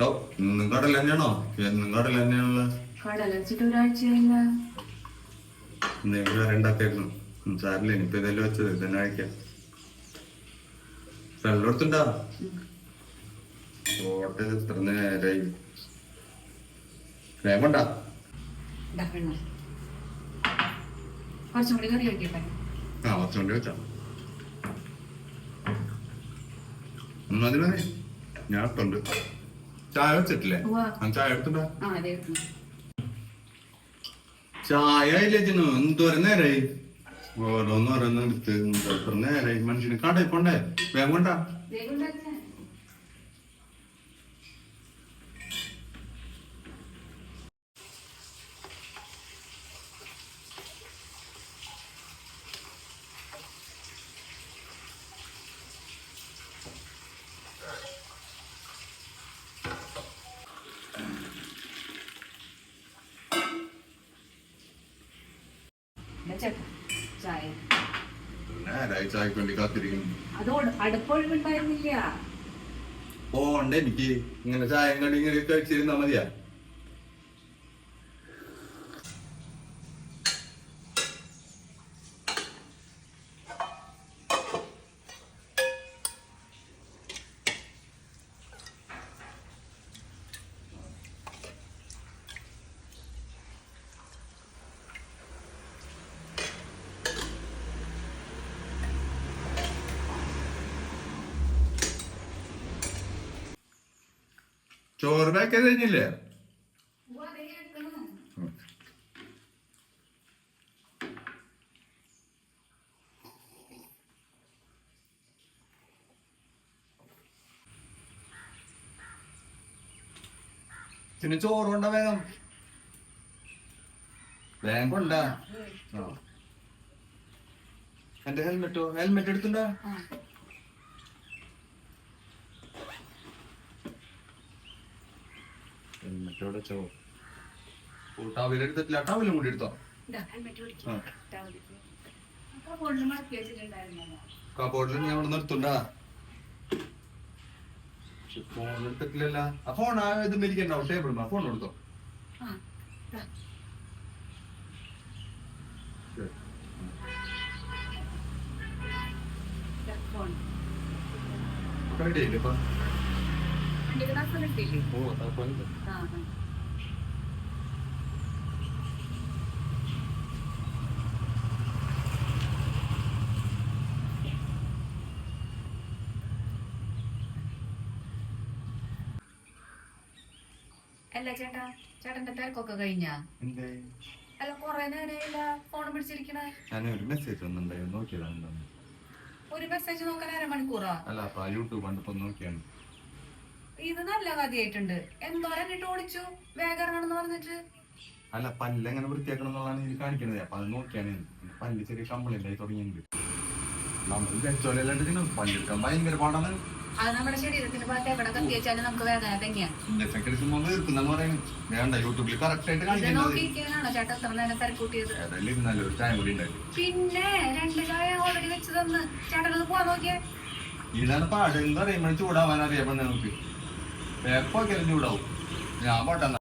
ഓ ഇന്നും കടൽ തന്നെയാണോ എന്നും കടൽ തന്നെയാണല്ലോ കടലച്ചിട്ട് ഒരാഴ്ചയായില്ല എന്തെങ്കിലും വരണ്ടാക്കായിരുന്നു സാറില്ല ഇനിയിപ്പോ ഇതെല്ലാം വെച്ചത്. ഇതന്നെ കഴിക്കാം. വെള്ളം എടുത്തുണ്ടാ? ഓട്ടെ ഇത്ര നേരായി. വേമണ്ട ഇതാ വെള്ളം. കുറച്ചും കൂടി കറി വയ്ക്കട്ടെ ആ കുറച്ചുകൊണ്ട് വെച്ചാ. ഒന്നതിന് മതി ഞാൻ ഇട്ടുണ്ട് ചായ വെച്ചിട്ടില്ലേ? ചായ ഉം. ചായ ഇല്ലേച്ചിനു എന്തോരം നേരായി. ഓരോന്ന് ഓരോന്ന് എടുത്ത് എത്ര നേരായി. മനുഷ്യന് കടയിൽ പോണ്ടേ? വേഗം കൊണ്ടാ. ചായ. ചായക്ക് വേണ്ടി കാത്തിരിക്കുന്നു. അത് അടുപ്പൊഴിവുണ്ടായിരുന്നില്ല പോണ്ടേ എനിക്ക്. ഇങ്ങനെ ചായ കടി ഇങ്ങനെ കഴിച്ചിരുന്നാ മതിയാ. ചോറ് പാക്ക് കഴിഞ്ഞില്ലേ? പിന്നെ ചോറ് കൊണ്ട വേഗം? വേഗം കൊണ്ടാ. എന്റെ ഹെൽമെറ്റോ ഹെൽമെറ്റ് എടുത്തുണ്ടാ ഹെൽമെറ്റോടെ ചോറ് ടവൽ എടുത്തിട്ടില്ല. ടവലും കൂടി എടുത്തോ. കബോർഡിൽ ഞാൻ അവിടെ നിർത്തുണ്ടാ? ഫോൺ എടുത്തിട്ടില്ലല്ല. ആ ഫോൺ ആ ഇത് മേടിക്കണ്ടാവും ടേബിൾ ഫോൺ എടുത്തോ? phone. റെഡി ആയില്ലേ ആ. അല്ല ചേട്ടാ ചേട്ടന്റെ തിരക്കൊക്കെ കഴിഞ്ഞാ? അല്ല കൊറേ നേരമില്ല ഫോൺ പിടിച്ചിരിക്കണേ. ഞാൻ ഒരു മെസ്സേജ് വന്നിട്ടുണ്ടായിരുന്നു നോക്കിയതാണ് ഒരു മെസ്സേജ് നോക്കാൻ അരമണിക്കൂറാ? അല്ല അപ്പൊ യൂട്യൂബ് കണ്ടപ്പോ നോക്കിയാണ്. ഇത് നല്ല കഥയായിട്ടുണ്ട്. എന്തോരം ഇട്ട് ഓടിച്ചു. വേഗറാണെന്ന് പറഞ്ഞിട്ട്. അല്ല പല്ല് എങ്ങനെ വൃത്തിയാക്കണം എന്നുള്ളതാണ് കാണിക്കണത് അപ്പൊ അത് നോക്കിയാണ്. പല്ല് ചെറിയ ആയി തുടങ്ങിയിട്ടുണ്ട്. നമ്മൾ പല്ലെടുക്കാൻ ഭയങ്കര പാടാണ്. അത് നമ്മുടെ എവിടെ നമുക്ക് വേദന വേണ്ട യൂട്യൂബിൽ കറക്റ്റ് ആയിട്ട് നോക്കിയിരിക്കാനാണോ എത്ര നേരം തിരക്കൂട്ടിയത്? പിന്നെ രണ്ട് ചായ ഓൾറെഡി വെച്ച് തന്ന് ചേട്ടനത് പോവാൻ നോക്കിയേ. ഇതാണ് പാട് എന്ന് പറയുമ്പോൾ ചൂടാവാൻ അറിയാം നമുക്ക് എപ്പോ വിടാവും ഞാൻ പോട്ടെന്നാ